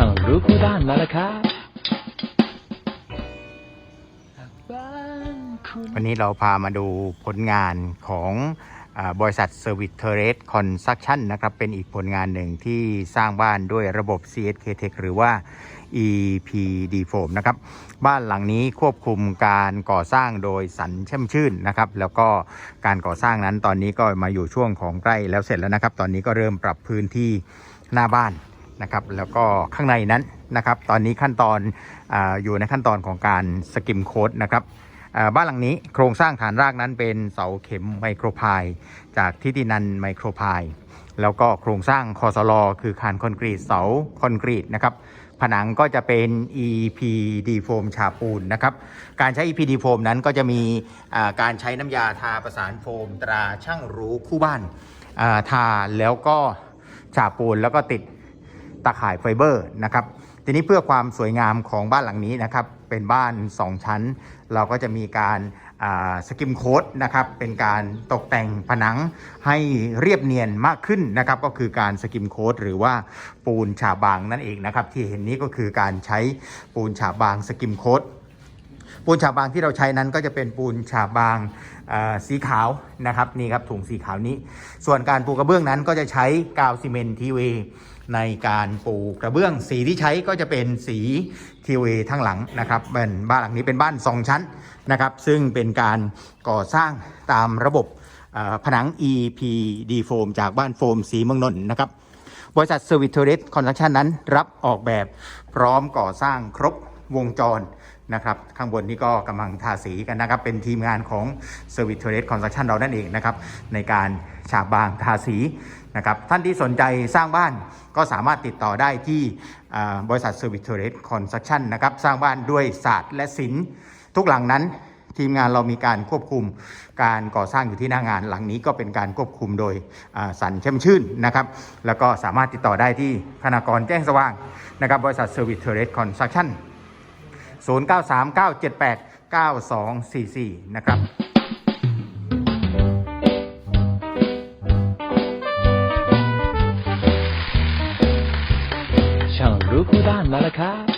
ช่างรู้คู่ด้านมาแล้วครับบ้านคุณวันนี้เราพามาดูผลงานของอบริษัท Service t e r r a c e Construction นะครับ เป็นอีกผลงานหนึ่งที่สร้างบ้านด้วยระบบ CSK Tech หรือว่า EPD Foam นะครับ บ้านหลังนี้ควบคุมการก่อสร้างโดยสันแช่มชื่นนะครับ แล้วก็การก่อสร้างนั้นตอนนี้ก็มาอยู่ช่วงของใกล้แล้วเสร็จแล้วนะครับ ตอนนี้ก็เริ่มปรับพื้นที่หน้าบ้าน นะครับแล้วก็ข้างในนั้นนะครับตอนนี้ขั้นตอนออยู่ในขั้นตอนของการสกิมโค้ดนะครับบ้านหลังนี้โครงสร้างฐานรากนั้นเป็นเสาเข็มไมโครพายจากทิตินันไมโครพายแล้วก็โครงสร้างคอสลอคือคานคอนกรีตเสาคอนกรีตนะครับผนังก็จะเป็น EPD โฟมฉาบปูนนะครับ การใช้ EPD โฟมนั้นก็จะมีอ่าการใช้น้ำยาทาประสานโฟม ตราช่างรู้คู่บ้านทาแล้วก็ฉาบปูนแล้วก็ติด ตาข่ายไฟเบอร์นะครับทีนี้เพื่อความสวยงามของบ้านหลังนี้นะครับเป็นบ้าน 2 ชั้น เราก็จะมีการสกิมโค้ดนะครับเป็นการตกแต่งผนังให้เรียบเนียนมากขึ้นนะครับก็คือการสกิมโค้ดหรือว่าปูนฉาบบางนั่นเองนะครับที่เห็นนี้ก็คือการใช้ปูนฉาบบางสกิมโค้ด ปูนฉาบบางที่เราใช้นั้นก็จะเป็นปูนฉาบบางสีขาวนะครับนี่ครับถุงสีขาวนี้ ส่วนการปูกระเบื้องนั้นก็จะใช้กาวซีเมนต์ทีเวในการปูกระเบื้อง สีที่ใช้ก็จะเป็นสีทีเวทั้งหลังนะครับเป็นบ้านหลังนี้เป็นบ้าน 2 ชั้นนะครับ ซึ่งเป็นการก่อสร้างตามระบบผนัง EPD โฟมจากบ้านโฟมสีเมืองนนท์นะครับ บริษัทเซอร์วิสเทเรสคอนสตรักชั่นนั้นรับออกแบบพร้อมก่อสร้างครบ วงจรนะครับ ข้างบนนี้ก็กำลังทาสีกันนะครับ เป็นทีมงานของ Service t e r r a c e Construction เรานั่นเองนะครับ ในการฉาบบางทาสีนะครับ ท่านที่สนใจสร้างบ้านก็สามารถติดต่อได้ที่บริษัท Service t e r r a c e Construction นะครับ สร้างบ้านด้วยศาสตร์และศิลป์ทุกหลังนั้นทีมงานเรามีการควบคุมการก่อสร้างอยู่ที่หน้างานหลังนี้ก็เป็นการควบคุมโดยสันเข้มชื่นนะครับ แล้วก็สามารถติดต่อได้ที่ธนากรแจ้งสว่างนะครับบริษัท Service t e r r a c e Construction 0939789244 นะครับช่างรู้ผู้ด้านมาแล้วครับ